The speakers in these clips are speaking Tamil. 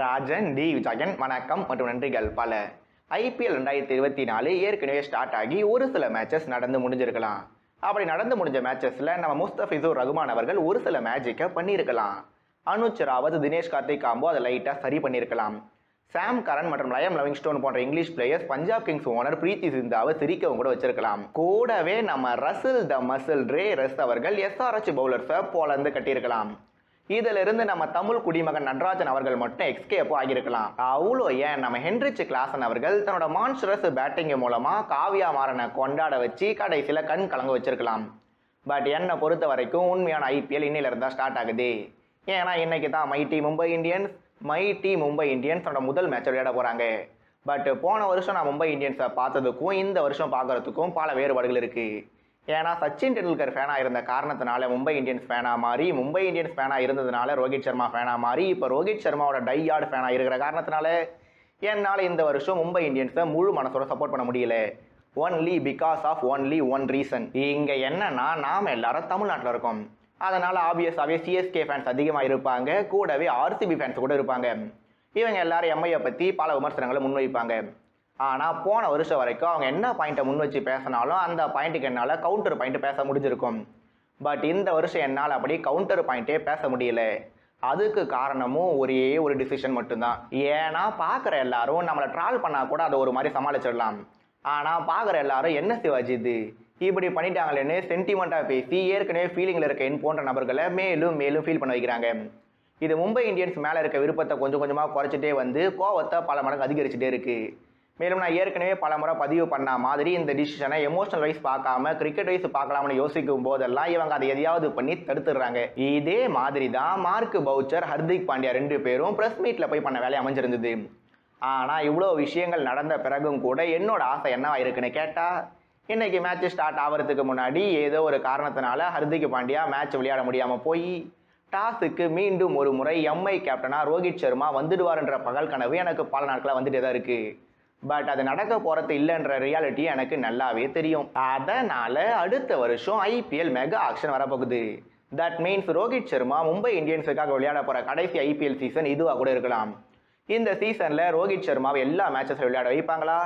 ராஜன் டி. விஜயன் வணக்கம் மற்றும் நன்றிகள். பல ஐபிஎல் ரெண்டாயிரத்தி இருபத்தி நாலு ஏற்கனவே ஸ்டார்ட் ஆகி ஒரு சில மேட்சஸ் நடந்து முடிஞ்சிருக்கலாம். அப்படி நடந்து முடிஞ்ச மேட்சஸில் நம்ம முஸ்தபிசூர் ரகுமான் அவர்கள் ஒரு சில மேஜிக்கை பண்ணியிருக்கலாம் அனுஜ் ராவத் தினேஷ் கார்த்திக் காம்போ அதை லைட்டாக சரி பண்ணியிருக்கலாம் சாம் கரன் மற்றும் லயம் லவிங்ஸ்டோன் போன்ற English players Punjab Kings owner Preity சிந்தாவை சிரிக்கவும் கூட வச்சிருக்கலாம். கூடவே நம்ம ரசில் த மசில் ரே ரஸ் அவர்கள் எஸ்ஆர்எச் பவுலர்ஸை போலந்து கட்டியிருக்கலாம் இதுல இருந்து நம்ம தமிழ் குடிமகன் நடராஜன் அவர்கள் மட்டும் எக்ஸ்கேப் ஆகியிருக்கலாம். அவ்வளோ ஏன்? நம்ம ஹென்ரிச் கிளாசன் அவர்கள் தன்னோட மான்ஸ்டரஸ் பேட்டிங் மூலமா காவியா மாறனை கொண்டாட வச்சு கடைசியில கண் கலங்க வச்சிருக்கலாம். பட் என்னை பொறுத்த வரைக்கும் உண்மையான ஐபிஎல் இன்னில இருந்தா ஸ்டார்ட் ஆகுது. ஏன்னா இன்னைக்கு தான் mighty Mumbai Indians mighty Mumbai Indians தன்னோட முதல் மேட்ச் விளையாட போறாங்க. பட் போன வருஷம் நான் மும்பை இந்தியன்ஸை பார்த்ததுக்கும் இந்த வருஷம் பார்க்கறதுக்கும் பல வேறுபாடுகள் இருக்குது ஏன்னா சச்சின் டெண்டுல்கர் ஃபேனாக இருந்த காரணத்தினால மும்பை இந்தியன்ஸ் ஃபேனாக மாறி மும்பை இந்தியன்ஸ் ஃபேனாக இருந்ததுனால ரோஹித் சர்மா ஃபேனாக மாறி இப்போ ரோஹித் சர்மாவோட டையார்டு ஃபேனாக இருக்கிற காரணத்தினால என்னால் இந்த வருஷம் மும்பை இந்தியன்ஸை முழு மனசோட சப்போர்ட் பண்ண முடியல. Only because of only one reason இங்கே என்னன்னா நாம் எல்லாரும் தமிழ்நாட்டில் இருக்கோம். அதனால் ஆப்வியஸாகவே சிஎஸ்கே ஃபேன்ஸ் அதிகமாக இருப்பாங்க. கூடவே ஆர்சிபி ஃபேன்ஸ் கூட இருப்பாங்க. இவங்க எல்லாரும் எம்ஐயை பற்றி பல விமர்சனங்களை முன்வைப்பாங்க. ஆனால் போன வருஷம் வரைக்கும் அவங்க என்ன பாயிண்ட்டை முன் வச்சு பேசினாலும் அந்த பாயிண்ட்டுக்கு என்னால் கவுண்டர் பாயிண்ட் பேச முடிஞ்சிருக்கும். பட் இந்த வருஷம் என்னால் அப்படி கவுண்டர் பாயிண்ட்டே பேச முடியல. அதுக்கு காரணமும் ஒரே ஒரு டிசிஷன் மட்டும்தான். ஏன்னா பார்க்குற எல்லாரும் நம்மளை ட்ரால் பண்ணால் கூட அதை ஒரு மாதிரி சமாளிச்சிடலாம். ஆனால் பார்க்குற எல்லாரும் என்ன சிவாஜி இது? இப்படி பண்ணிட்டாங்களேன்னு சென்டிமெண்ட்டாக பேசி ஏற்கனவே ஃபீலிங்கில் இருக்க என் போன்ற நபர்களை மேலும் மேலும் ஃபீல் பண்ண வைக்கிறாங்க. இது மும்பை இந்தியன்ஸ் மேலே இருக்க விருப்பத்தை கொஞ்சம் கொஞ்சமாக குறைச்சிட்டே வந்து கோவத்தை பல மடங்கு அதிகரிச்சுட்டே இருக்குது மேலும் நான் ஏற்கனவே பல முறை பதிவு பண்ண மாதிரி இந்த டிசிஷனை எமோஷனல் வைஸ் பார்க்காம கிரிக்கெட் வைஸ் பார்க்கலாம்னு யோசிக்கும் போதெல்லாம் இவங்க அதை எதையாவது பண்ணி தடுத்துடுறாங்க. இதே மாதிரி தான் மார்க் பவுச்சர் ஹர்திக் பாண்டியா ரெண்டு பேரும் ப்ரெஸ் மீட்டில் போய் பண்ண வேலை அமைஞ்சிருந்தது. ஆனால் இவ்வளோ விஷயங்கள் நடந்த பிறகும் கூட என்னோட ஆசை என்னவா இருக்குன்னு கேட்டால் இன்னைக்கு மேட்ச் ஸ்டார்ட் ஆகிறதுக்கு முன்னாடி ஏதோ ஒரு காரணத்தினால ஹர்திக் பாண்டியா மேட்ச் விளையாட முடியாமல் போய் டாஸுக்கு மீண்டும் ஒரு முறை எம்ஐ கேப்டனாக ரோஹித் சர்மா வந்துடுவார்ன்ற பகல் கனவு எனக்கு பல நாட்களாக வந்துட்டே தான் இருக்குது பட் அது நடக்க போறது இல்லைன்ற ரியாலிட்டி எனக்கு நல்லாவே தெரியும். அதனால அடுத்த வருஷம் ஐபிஎல் மெகா ஆக்ஷன் வரப்போகுது. தட் மீன்ஸ் ரோஹித் சர்மா மும்பை இந்தியன்ஸுக்காக விளையாட போற கடைசி ஐபிஎல் சீசன் இதுவாக கூட இருக்கலாம். இந்த சீசன்ல ரோஹித் சர்மாவை எல்லா மேட்சஸ் விளையாட வைப்பாங்களா?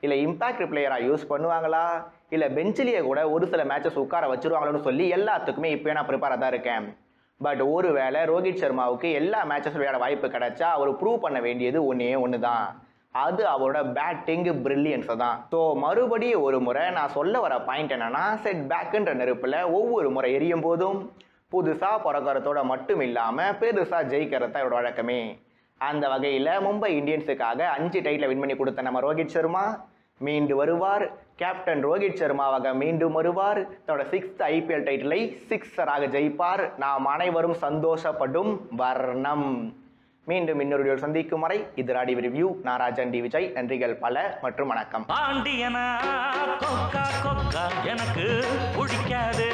இல்ல இம்பாக்ட் பிளேயரா யூஸ் பண்ணுவாங்களா? இல்ல பெஞ்சிலேயே கூட ஒரு சில மேட்சஸ் உட்கார வச்சிருவாங்களோன்னு சொல்லி எல்லாத்துக்குமே இப்போ நான் ப்ரிப்பேராக தான் இருக்கேன். பட் ஒருவேளை ரோஹித் சர்மாவுக்கு எல்லா மேட்சஸ் விளையாட வாய்ப்பு கிடைச்சா அவர் ப்ரூவ் பண்ண வேண்டியது ஒன்றே ஒன்று தான் அது அவரோட பேட்டிங் பிரில்லியன்ஸை தான். ஸோ மறுபடியும் ஒரு முறை நான் சொல்ல வர பாயிண்ட் என்னன்னா செட் பேக்குன்ற நெருப்பில் ஒவ்வொரு முறை எரியும் போதும் புதுசாக பிறக்கிறதோட மட்டும் இல்லாமல் பெருசாக ஜெயிக்கிறது தான் இவரோட வழக்கமே. அந்த வகையில் மும்பை இந்தியன்ஸுக்காக அஞ்சு டைட்டில் வின் பண்ணி கொடுத்த நம்ம ரோஹித் சர்மா. மீண்டு வருவார். கேப்டன் ரோஹித் சர்மாவாக மீண்டும் வருவார். தன்னோட சிக்ஸ்த் ஐபிஎல் டைட்டிலை சிக்ஸராக ஜெயிப்பார். நாம் அனைவரும் சந்தோஷப்படும் வர்ணம். மீண்டும் இன்னொரு வீடியோ சந்திக்கும் வரை இது ராடி ரிவ்யூ. நான் ராஜன் டி விஜய். நன்றிகள் பல மற்றும் வணக்கம். பாண்டியனா கொக்கா கொக்கா எனக்கு பிடிக்காது.